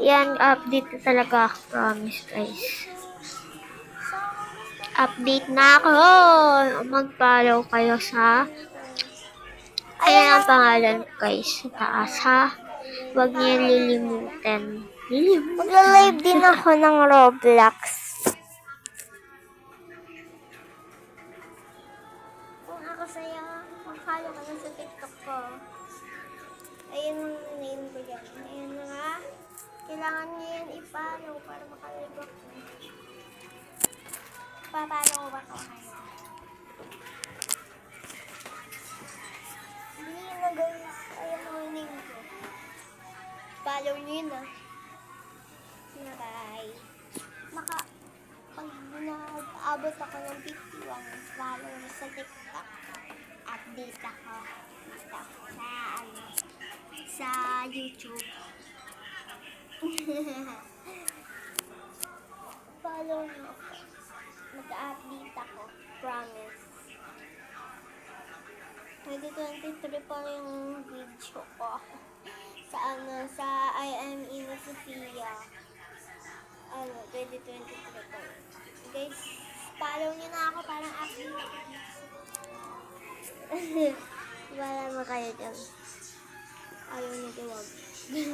Yan, update na talaga ako. Promise, guys. Update na ako. Mag-follow kayo sa... Ayan ang pangalan, guys. Sa taas, ha? Huwag niyo lilimutan. Lilimutan. Magla-live din ako ng Roblox. Kung ako sa'yo, mag-follow ka sa TikTok ko. Yan i-follow para makalive ako. Papalo ko ba ito kayo? Hindi na guys. Ayun ang name ko. Follow niyo yun ah. na bye. Maka, pag nag-abot ako ng 51 followers sa TikTok, update ako dito sa, ano, sa YouTube. Follow mo ako. Mag-update ako. Promise. 2023 pa yung video ko. Sa ano, sa I am Ina Sofia ano, 2023 po. Guys, follow niyo na ako parang update ako. Wala mo kayo dyan. Ayaw niyo diwag.